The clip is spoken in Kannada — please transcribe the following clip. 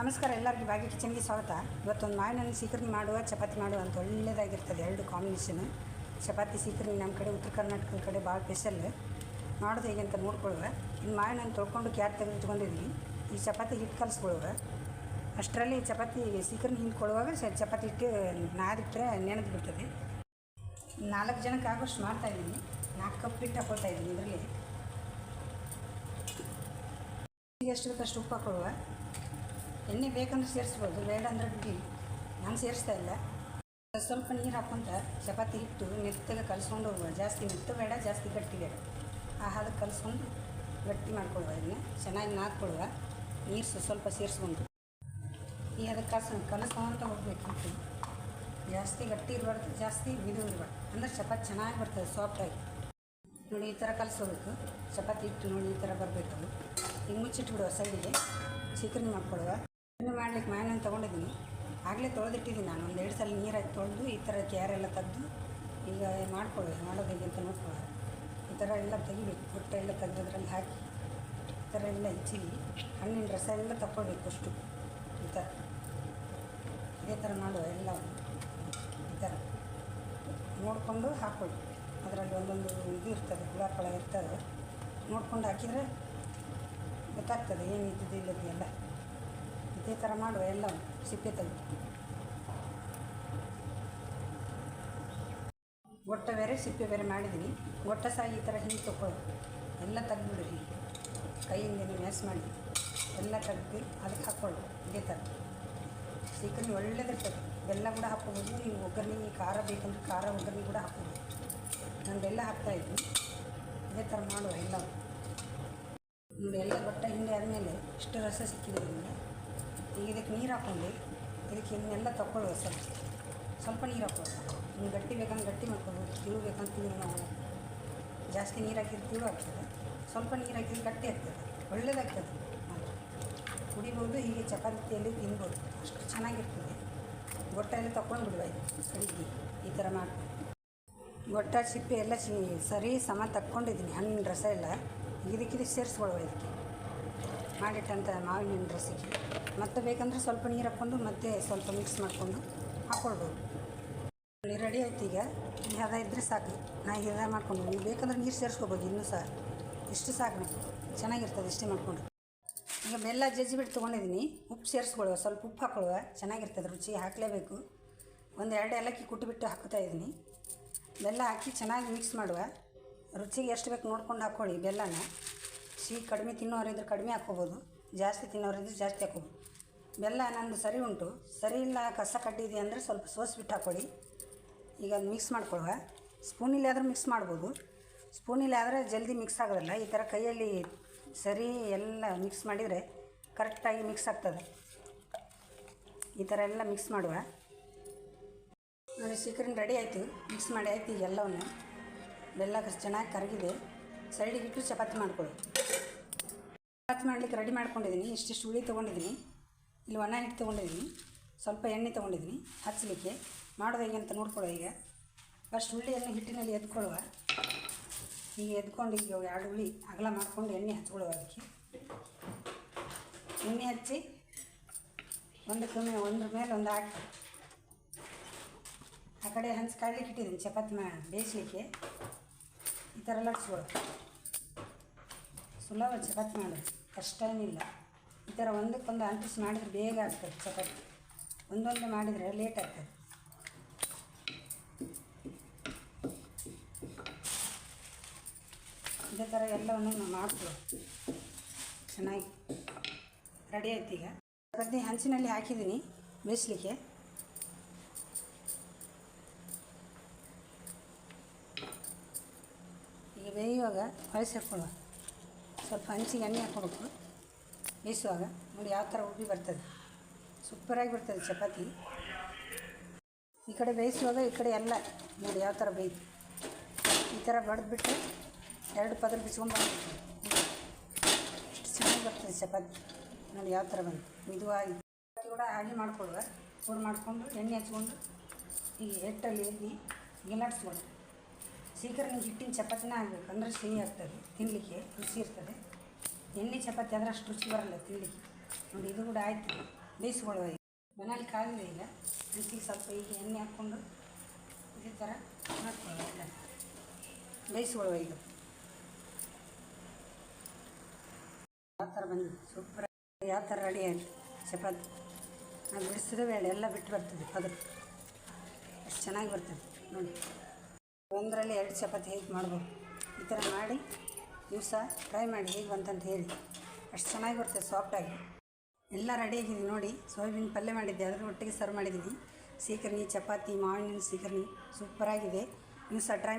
ನಮಸ್ಕಾರ, ಎಲ್ಲರಿಗೂ ಭಾಗ್ಯ ಕಿಚನ್ಗೆ ಸ್ವಾಗತ. ಇವತ್ತೊಂದು ಮಾವಿನಲ್ಲಿ ಸೀಕರಣಿ ಮಾಡುವ, ಚಪಾತಿ ಮಾಡುವ ಅಂತ ಒಳ್ಳೆಯದಾಗಿರ್ತದೆ ಎರಡು ಕಾಂಬಿನೇಷನ್ ಚಪಾತಿ ಸೀಕರಣಿ ನಮ್ಮ ಕಡೆ ಉತ್ತರ ಕರ್ನಾಟಕದ ಕಡೆ ಭಾಳ ಸ್ಪೆಷಲ್ ಮಾಡೋದು ಹೇಗೆ ಅಂತ ನೋಡ್ಕೊಳ್ಳುವ. ಇನ್ನು ಮಾವಿನನ್ನು ತೊಳ್ಕೊಂಡು ಕ್ಯಾರ್ ತೆಗೆದು ಇಟ್ಕೊಂಡಿದ್ವಿ. ಈ ಚಪಾತಿ ಹಿಟ್ಟು ಕಲಿಸ್ಕೊಳ್ಳುವ. ಅಷ್ಟರಲ್ಲಿ ಚಪಾತಿ ಸೀಕರಣಿ ಹಿಂದ್ಕೊಳ್ಳುವಾಗ ಚಪಾತಿ ಹಿಟ್ಟು ನಾದಿಟ್ಟರೆ ನೆನೆದು ಬಿಡ್ತದೆ. ನಾಲ್ಕು ಜನಕ್ಕೆ ಆಗೋಷ್ಟು ಮಾಡ್ತಾಯಿದ್ದೀನಿ ನಾಲ್ಕು ಕಪ್ ಹಿಟ್ಟು ಹಾಕೊಳ್ತಾ ಇದ್ದೀನಿ ಇದರಲ್ಲಿ. ಈಗ ಎಷ್ಟು ಬೇಕಷ್ಟು ಉಪ್ಪು ಹಾಕೊಳ್ಳುವ. ಎಣ್ಣೆ ಬೇಕಂದ್ರೆ ಸೇರಿಸ್ಬೋದು, ಬೇಡ ಅಂದ್ರೆ ಬಿಡಿ. ನಾನು ಸೇರಿಸ್ತಾ ಇಲ್ಲ. ಸ್ವಲ್ಪ ನೀರು ಹಾಕ್ಕೊಂತ ಚಪಾತಿ ಹಿಟ್ಟು ಮೆತ್ತಗೆ ಕಲಿಸ್ಕೊಂಡು ಹೋಗುವ. ಜಾಸ್ತಿ ಮೆತ್ತ ಬೇಡ, ಜಾಸ್ತಿ ಗಟ್ಟಿ ಬೇಡ. ಆ ಹದ ಕಲಿಸ್ಕೊಂಡು ಗಟ್ಟಿ ಮಾಡ್ಕೊಳ್ಳುವ ಇದನ್ನ. ಚೆನ್ನಾಗಿ ನಾದ್ಕೊಳ್ಳುವ ನೀರು ಸ್ವ- ಸ್ವಲ್ಪ ಸೇರಿಸ್ಕೊಂಡು. ಈ ಅದಕ್ಕೆ ಕಲಸ, ಕಲಿಸ್ಕೊಂತ ಹೋಗ್ಬೇಕು ಹಿಟ್ಟು. ಜಾಸ್ತಿ ಗಟ್ಟಿ ಇರಬಾರ್ದು, ಜಾಸ್ತಿ ಬಿದು ಇರಬಾರ್ದು. ಅಂದ್ರೆ ಚಪಾತಿ ಚೆನ್ನಾಗಿ ಬರ್ತದೆ ಸಾಫ್ಟಾಗಿ ನೋಡಿ, ಈ ಥರ ಕಲಿಸ್ಕೋಬೇಕು ಚಪಾತಿ ಹಿಟ್ಟು ನೋಡಿ, ಈ ಥರ ಬರಬೇಕು ಹಿಂಗೆ ಮುಚ್ಚಿಟ್ಬಿಡುವ ಸೈಡಿಗೆ ಚಿಕನ್ ಮಾಡ್ಕೊಳ್ಳುವ ಇನ್ನು ಮಾಡ್ಲಿಕ್ಕೆ ಮಾವಿನ ತೊಗೊಂಡಿದ್ದೀನಿ. ಆಗಲೇ ತೊಳೆದಿಟ್ಟಿದ್ದೀನಿ ನಾನು. ಒಂದು ಎರಡು ಸಲ ನೀರಾಗಿ ತೊಳೆದು, ಈ ಥರ ಕ್ಯಾರೆಲ್ಲ ತೆಗೆದು, ಈಗ ಮಾಡ್ಕೊಳ್ಳಿ ಮಾಡೋದು ಅಂತ ನೋಡ್ಕೊಳ್ಳಿ ಈ ಥರ ಎಲ್ಲ ತೆಗಿಬೇಕು. ಹೊಟ್ಟೆ ಎಲ್ಲ ತೆಗೆದ್ರಲ್ಲಿ ಹಾಕಿ, ಈ ಥರ ಎಲ್ಲ ಹೆಚ್ಚಿ ಹಣ್ಣಿನ ರಸ ಎಲ್ಲ ತಗೊಳ್ಬೇಕು ಅಷ್ಟು. ಈ ಥರ ಇದೇ ಥರ ಮಾಡುವ ಎಲ್ಲ. ಈ ಥರ ನೋಡಿಕೊಂಡು ಹಾಕ್ಕೊಳ್ಳಿ ಅದರಲ್ಲಿ ಒಂದೊಂದು ಇದು ಇರ್ತದೆ ಪಳ ಇರ್ತದೆ. ನೋಡ್ಕೊಂಡು ಹಾಕಿದರೆ ಗೊತ್ತಾಗ್ತದೆ ಏನು ಇಲ್ಲದ್ದು ಎಲ್ಲ. ಇದೇ ಥರ ಮಾಡುವ, ಎಲ್ಲ ಸಿಪ್ಪೆ ತೆಗೆದು. ಗೊಟ್ಟ ಬೇರೆ, ಸಿಪ್ಪೆ ಬೇರೆ ಮಾಡಿದ್ದೀನಿ. ಗೊಟ್ಟ ಸಹ ಈ ಥರ ಹಿಂಗೆ ತಗೊಳ್ಳಿ. ಎಲ್ಲ ತೆಗ್ದುಬಿಡಿ ಹೀಗೆ. ಕೈಯಿಂದ ಮ್ಯಾಸ್ ಮಾಡಿ. ಎಲ್ಲ ತೆಗ್ದು ಅದಕ್ಕೆ ಹಾಕ್ಕೊಳ್ಳಿ, ಇದೇ ಥರ ಸೀಕರಣೆ ಒಳ್ಳೇದಿರ್ತದೆ ಬೆಲ್ಲ ಕೂಡ ಹಾಕ್ಕೋಬೋದು, ನೀವು ಒಗ್ಗರಣೆ ಖಾರ ಬೇಕಂದ್ರೆ ಖಾರ ಒಗ್ಗರಣೆ ಕೂಡ ಹಾಕ್ಬೋದು ನಾನು ಬೆಲ್ಲ ಹಾಕ್ತಾಯಿದ್ವಿ ಇದೇ ಥರ ಮಾಡುವ, ಎಲ್ಲ ನೋಡಿ, ಎಲ್ಲ ಗೊಟ್ಟ ಹಿಂಡಿ ಆದಮೇಲೆ ಇಷ್ಟು ರಸ ಸಿಕ್ಕಿದೆ ನಿಮಗೆ. ಈಗ ಇದಕ್ಕೆ ನೀರು ಹಾಕೊಂಡು ಇದಕ್ಕೆ ಹಿಂಗೆಲ್ಲ ತಗೊಳ್ಳುವ ಸ್ವಲ್ಪ ಸ್ವಲ್ಪ ನೀರು ಹಾಕೊಳ್ಳುವ ಹಿಂಗೆ ಗಟ್ಟಿ ಬೇಕಂದ್ರೆ ಗಟ್ಟಿ ಮಾಡ್ಕೊಳ್ಬೋದು. ತಿಳು ಬೇಕಂತ ತಿಳು ನಾವು ಜಾಸ್ತಿ ನೀರು ಹಾಕಿದ್ರೆ ತಿಳು ಆಗ್ತದೆ. ಸ್ವಲ್ಪ ನೀರು ಹಾಕಿದ್ರೆ ಗಟ್ಟಿ ಆಗ್ತದೆ. ಒಳ್ಳೇದಾಗ್ತದೆ. ಮಾತ್ರ ಕುಡಿಬೋದು, ಹೀಗೆ ಚಪಾತಿಯಲ್ಲಿ ತಿನ್ಬೋದು. ಅಷ್ಟು ಚೆನ್ನಾಗಿರ್ತದೆ. ಗೊಟ್ಟ ಎಲ್ಲ ತಗೊಂಡು ಬಿಡುವ ಅಡುಗೆ ಈ ಥರ ಮಾಡ್ಕೊಂಡು ಗೊಟ್ಟ ಸಿಪ್ಪೆ ಎಲ್ಲ ಸರಿ ಸಮ ತಕ್ಕೊಂಡಿದ್ದೀನಿ. ಹಣ್ಣು ರಸ ಎಲ್ಲ. ಇದಕ್ಕಿದಕ್ಕೆ ಸೇರಿಸ್ಕೊಳ್ಳುವ ಇದಕ್ಕೆ. ಮಾಡಿಟ್ಟಂಥ ಮಾವಿನ ರಸಕ್ಕೆ ಮತ್ತೆ ಬೇಕಂದ್ರೆ ಸ್ವಲ್ಪ ನೀರು ಹಾಕ್ಕೊಂಡು ಮತ್ತೆ ಸ್ವಲ್ಪ ಮಿಕ್ಸ್ ಮಾಡಿಕೊಂಡು ಹಾಕ್ಕೊಳ್ಬೋದು ರೆಡಿ ಆಯ್ತು ಈಗ. ಹದ ಇದ್ದರೆ ಸಾಕು. ನಾ ಹದ ಮಾಡ್ಕೊಂಡು ನೀವು ಬೇಕಂದ್ರೆ ನೀರು ಸೇರಿಸ್ಕೋಬೋದು ಇನ್ನೂ ಸಹ. ಇಷ್ಟು ಸಾಕು ನಮಗೆ ಚೆನ್ನಾಗಿರ್ತದೆ ಇಷ್ಟೇ ಮಾಡಿಕೊಂಡು. ಈಗ ಬೆಲ್ಲ ಜಜ್ಜಿಬಿಟ್ಟು ತೊಗೊಂಡಿದ್ದೀನಿ. ಉಪ್ಪು ಸೇರಿಸ್ಕೊಳ್ಳುವ. ಸ್ವಲ್ಪ ಉಪ್ಪು ಹಾಕೊಳ್ಳುವ. ಚೆನ್ನಾಗಿರ್ತದೆ ರುಚಿ ಹಾಕಲೇಬೇಕು. ಒಂದು ಎರಡು ಏಲಕ್ಕಿ ಕುಟ್ಟಿಬಿಟ್ಟು ಹಾಕ್ತಾ ಇದ್ದೀನಿ. ಬೆಲ್ಲ ಹಾಕಿ ಚೆನ್ನಾಗಿ ಮಿಕ್ಸ್ ಮಾಡುವ. ರುಚಿಗೆ ಎಷ್ಟು ಬೇಕು ನೋಡ್ಕೊಂಡು ಹಾಕ್ಕೊಳ್ಳಿ ಬೆಲ್ಲನ. ಸಿಹಿ ಕಡಿಮೆ ತಿನ್ನೋರಿದ್ರೆ ಕಡಿಮೆ ಹಾಕ್ಕೋಬೋದು. ಜಾಸ್ತಿ ತಿನ್ನೋರಿದ್ರೆ ಜಾಸ್ತಿ ಹಾಕ್ಕೋಬೋದು. ಬೆಲ್ಲ ನಂದು ಸರಿ ಉಂಟು. ಸರಿ ಇಲ್ಲ ಕಸ ಕಟ್ಟಿದೆ ಅಂದರೆ ಸ್ವಲ್ಪ ಸೋಸ್ಬಿಟ್ಟು ಹಾಕ್ಕೊಳ್ಳಿ. ಈಗ ಅದು ಮಿಕ್ಸ್ ಮಾಡ್ಕೊಳ್ಳುವ. ಸ್ಪೂನಿಲ್ಲಿ ಆದರೂ ಮಿಕ್ಸ್ ಮಾಡ್ಬೋದು. ಸ್ಪೂನಿಲ್ಲಿ ಆದರೆ ಜಲ್ದಿ ಮಿಕ್ಸ್ ಆಗೋದಲ್ಲ. ಈ ಥರ ಕೈಯಲ್ಲಿ ಸರಿ ಎಲ್ಲ ಮಿಕ್ಸ್ ಮಾಡಿದರೆ ಕರೆಕ್ಟಾಗಿ ಮಿಕ್ಸ್ ಆಗ್ತದೆ. ಈ ಥರ ಎಲ್ಲ ಮಿಕ್ಸ್ ಮಾಡುವ. ನೋಡಿ ಸೀಕರಣೆ ರೆಡಿ ಆಯಿತು. ಮಿಕ್ಸ್ ಮಾಡಿ ಆಯ್ತು ಈಗ ಎಲ್ಲವನ್ನು. ಬೆಲ್ಲ ಚೆನ್ನಾಗಿ ಕರಗಿದೆ. ಸೈಡಿಗೆ ಇಟ್ಟು ಚಪಾತಿ ಮಾಡ್ಕೊಳ್ಳಿ. ಚಪಾತಿ ಮಾಡಲಿಕ್ಕೆ ರೆಡಿ ಮಾಡ್ಕೊಂಡಿದ್ದೀನಿ. ಇಷ್ಟಿಷ್ಟು ಹುಳಿ ತೊಗೊಂಡಿದ್ದೀನಿ. ಇಲ್ಲಿ ಒಣ ಹಿಟ್ಟು ತೊಗೊಂಡಿದ್ದೀನಿ. ಸ್ವಲ್ಪ ಎಣ್ಣೆ ತೊಗೊಂಡಿದ್ದೀನಿ. ಹಚ್ಚಲಿಕ್ಕೆ ಮಾಡೋದು ಹೇಗೆ ಅಂತ ನೋಡ್ಕೊಳ್ಳೋ ಈಗ. ಫಸ್ಟ್ ಹುಳಿಯನ್ನು ಹಿಟ್ಟಿನಲ್ಲಿ ಎದ್ಕೊಳ್ಳುವ. ಈಗ ಎದ್ಕೊಂಡು ಈಗ ಎರಡು ಹುಳಿ ಅಗಲ ಮಾಡ್ಕೊಂಡು ಎಣ್ಣೆ ಹಚ್ಕೊಳ್ಳುವ ಅದಕ್ಕೆ. ಎಣ್ಣೆ ಹಚ್ಚಿ ಒಂದಕ್ಕೆ ಮೇ ಒಂದ್ರ ಮೇಲೆ ಒಂದು ಹಾಕಿ. ಆ ಕಡೆ ಹಂಚು ಕಾಡ್ಲಿಕ್ಕೆ ಇಟ್ಟಿದ್ದೀನಿ. ಚಪಾತಿ ಮಾ ಬೇಯಿಸ್ಲಿಕ್ಕೆ. ಈ ಥರ ಲಟ್ಸ್ಕೊಳ್ಳು ಸುಲಭ ಚಪಾತಿ ಮಾಡೋದು ಕಷ್ಟ ಏನಿಲ್ಲ. ಈ ಥರ ಒಂದಕ್ಕೊಂದು ಅಂಟಿಸಿ ಮಾಡಿದರೆ ಬೇಗ ಆಗ್ತದೆ ಚಪಾತಿ. ಒಂದೊಂದು ಮಾಡಿದರೆ ಲೇಟ್ ಆಗ್ತದೆ. ಇದೇ ಥರ ಎಲ್ಲವನ್ನು ನಾವು ಮಾಡ್ಕೊಳ್ಳೋ ಚೆನ್ನಾಗಿ. ರೆಡಿ ಆಯ್ತು ಈಗ. ಚಪಾತಿ ಹಂಚಿನಲ್ಲಿ ಹಾಕಿದ್ದೀನಿ, ಬೇಯಿಸ್ಲಿಕ್ಕೆ. ಬೇಯುವಾಗ ಹೊಳಿಸಿ ಹಾಕ್ಕೊಳ್ಳುವ ಸ್ವಲ್ಪ ಹಂಚಿಗೆ ಎಣ್ಣೆ ಹಾಕ್ಕೊಬೇಕು. ಬೇಯಿಸುವಾಗ ನೋಡಿ ಯಾವ ಥರ ಉಬ್ಬಿ ಬರ್ತದೆ. ಸೂಪರಾಗಿ ಬರ್ತದೆ ಚಪಾತಿ. ಈ ಕಡೆ ಬೇಯಿಸುವಾಗ ಈ ಕಡೆ ಎಲ್ಲ ನೋಡಿ ಯಾವ ಥರ ಬೇಯ್ತು ಈ ಥರ ಬಡಿದ್ಬಿಟ್ಟು ಎರಡು ಪದರ ಬಿಚ್ಕೊಂಡು ಎಷ್ಟು ಚೆನ್ನಾಗಿ ಬರ್ತದೆ ಚಪಾತಿ. ನೋಡಿ ಯಾವ ಥರ ಬಂತು. ಮಿದುವಾಗಿ. ಕೂಡ ಹಾಗೆ ಮಾಡ್ಕೊಡುವ ಚೂರು ಮಾಡಿಕೊಂಡು ಎಣ್ಣೆ ಹಚ್ಕೊಂಡು ಈ ಹಿಟ್ಟಲ್ಲಿ ಎದ್ದು ಸೀಕರಣೆ ಹಿಟ್ಟಿನ ಚಪಾತಿನ ಆಗಬೇಕು. ಅಂದರೆ ಸಿಹಿ ಆಗ್ತದೆ ತಿನ್ನಲಿಕ್ಕೆ ರುಚಿ ಇರ್ತದೆ. ಎಣ್ಣೆ ಚಪಾತಿ ಆದರೆ ಅಷ್ಟು ರುಚಿ ಬರಲ್ಲ ತಿನ್ನಲಿಕ್ಕೆ ನೋಡಿ, ಇದು ಕೂಡ ಆಯಿತು. ಬೇಯಿಸ್ಕೊಳ್ಳುವ ಈಗ. ಮನೇಲಿ ಕಾದಿದೆ ಇಲ್ಲ. ಅಂಚಿಗೆ ಸ್ವಲ್ಪ ಈಗ ಎಣ್ಣೆ ಹಾಕ್ಕೊಂಡು ಇದೇ ಥರ ಮಾಡ್ಕೊಳ್ಳುವ ಎಲ್ಲ ಬೇಯಿಸ್ಕೊಳ್ಳುವ ಈಗ. ಯಾವ ಥರ ಬಂದು ಸೂಪರ್ ಯಾವ ಥರ ರೆಡಿ ಆಯಿತು ಚಪಾತಿ? ಅದು ಬಿಡಿಸಿದ ಬೇಡ ಎಲ್ಲ ಬಿಟ್ಟು ಬರ್ತದೆ ಅದು ಅಷ್ಟು ಚೆನ್ನಾಗಿ ಬರ್ತದೆ. ನೋಡಿ. ಒಂದರಲ್ಲಿ ಎರಡು ಚಪಾತಿ ಹೇಗೆ ಮಾಡ್ಬೋದು ಈ ಥರ ಮಾಡಿ ನೀವು ಸಹ ಟ್ರೈ ಮಾಡಿ ಹೇಗೆ ಬಂತಂತ ಹೇಳಿ. ಅಷ್ಟು ಚೆನ್ನಾಗಿ ಬರ್ತದೆ ಸಾಫ್ಟಾಗಿ ಎಲ್ಲ ರೆಡಿಯಾಗಿದೆ ನೋಡಿ. ಸೋಯಾಬೀನ್ ಪಲ್ಯ ಮಾಡಿದ್ದೆ ಅದರ ಒಟ್ಟಿಗೆ ಸರ್ವ್ ಮಾಡಿದ್ದೀನಿ. ಸೀಕರ್ಣಿ, ಚಪಾತಿ, ಮಾವಿನ ಸೀಕರ್ಣಿ ಸೂಪರಾಗಿದೆ ನೀವು ಸಹ ಟ್ರೈ